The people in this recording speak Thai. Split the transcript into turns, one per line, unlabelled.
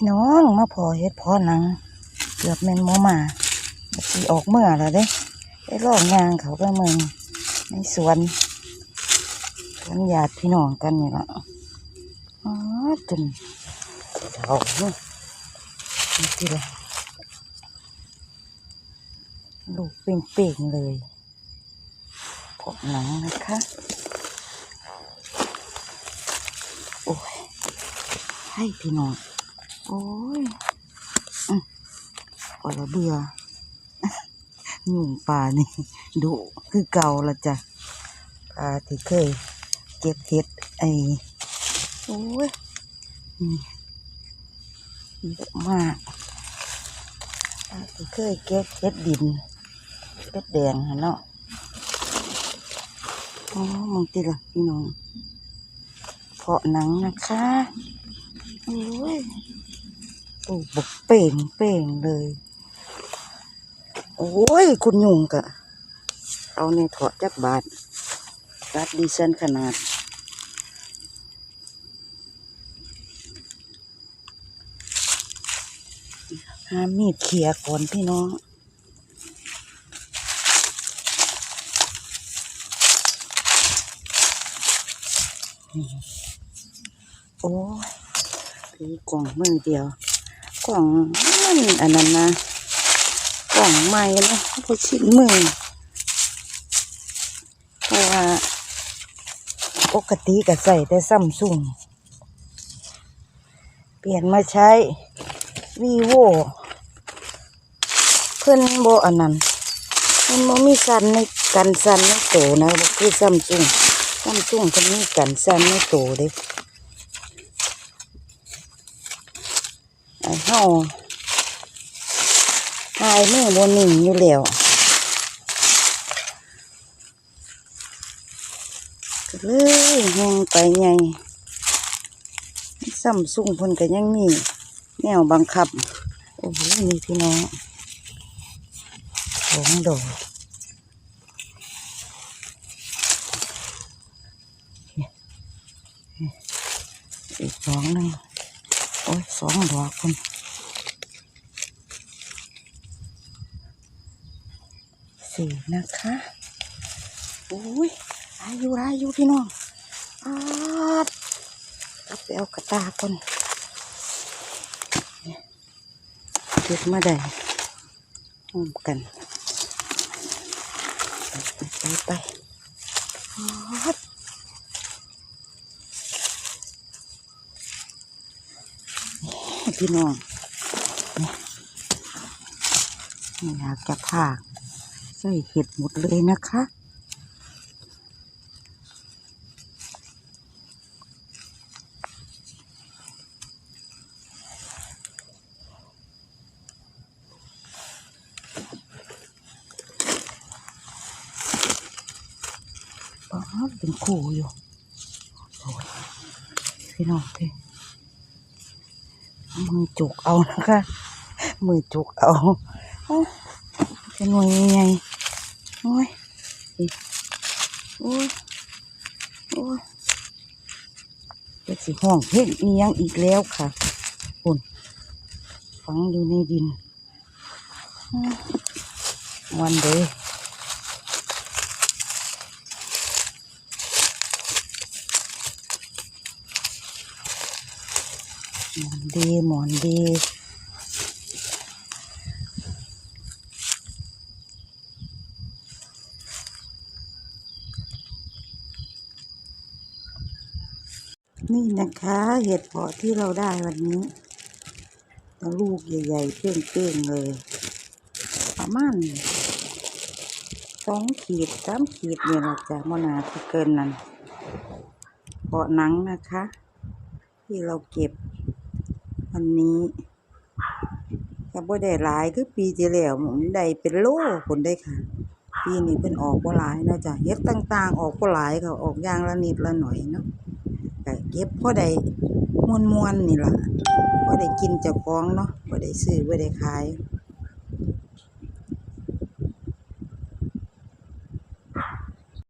พี่น้องมาพอเฮ็ดพอหนัง เกือบแมนหมอมาสิออกเมื่อแล้วเด้ได้ลองยางเขาไปเมืองในสวนสวนญาติพี่น้องกันนี่ล่ะอ๋อจนเท่าเนาะนี่ทีละลูกเป่งๆเลยพวกหนังนะคะ โอ้ยให้พี่น้อง โอ้ยอืมพอละเบื่อหนุ่มป่านี่ดุคือเก่าละจ้ะปลาที่เคยเก็บเห็ดไอ้โอ้ยนี่เยอะมากปลาที่เคยเก็บเห็ดดินเห็ดแดงฮะเนาะอ๋อมองติละพี่น้องเพาะหนังนะคะโอ้ย ตูบกเป่งเป่งเลย โอ้ย คุณยุงกะ เอาในถอดจักบาทรัดดีเซนขนาด หามีดเขี่ยก่อนพี่น้องโอ้ยกล่องมือเดียว กล่องมันอันนั้นนะกล่องใหม่นะพอชิ้นมือเพราะว่าปกติก็ใส่แต่ซัมซุงเปลี่ยนมาใช้วีโวเพิ่อนโบอันนั้นเพิ่นโมมีสันในกันสันในโตนะคือซัมซุงซัมซุงเพิ่นมีกันสันในโตเด้ ไอ้ เฮาหายมือบนหนึ่งอยู่แล้วก็เลยแหงไปไงซัมซุงพนก็ยังมีแนวบังคับ โอ้โหนี่พี่น้องสองดอกอีกสองนึ่ง โอ้ยสองดอกคนสี่นะคะโอ้ยอายุอายุพี่น้องอาดกลับไปเอากระตาคนเนี่ยเก็บมาได้ห้อมกัน ไปไปไปอาด พี่น้องนี่อยากจะพากใส่เห็ดหมดเลยนะคะเป็นคู่อยู่พี่น้องพี่ มือจุกเอานะคะ มือจุกเอาโอ้เป็นหน่วยยังไงโอ้ยอีโอ้ยโอ้ยเป็นสีห้องเพ่งอียังอีกแล้วค่ะคุณฝังอยู่ในดินวันเดย์ หมอนดีหมอนดีนี่นะคะเห็ดเพาะที่เราได้วันนี้ลูกใหญ่ๆเป้งๆเลย ประมาณสองขีดสามขีดเนี่ยแหละจ้ะมนาที่เกินนั้นเพาะหนังนะคะ ที่เราเก็บ วันนี้ก็บ่ได้หลายคือปีที่แล้วมได้เป็นโลผลได้ค่ะ ปีนี้เพิ่นออกบ่หลายเนาะจ้ะเฮ็ดต่างๆ ออกบ่หลายค่ะออกอย่างละนิดละหน่อยเนาะก็เก็บพอได้มวนๆนี่ล่ะบ่ได้กินเจ้าของเนาะบ่ได้ซื้อบ่ได้ขาย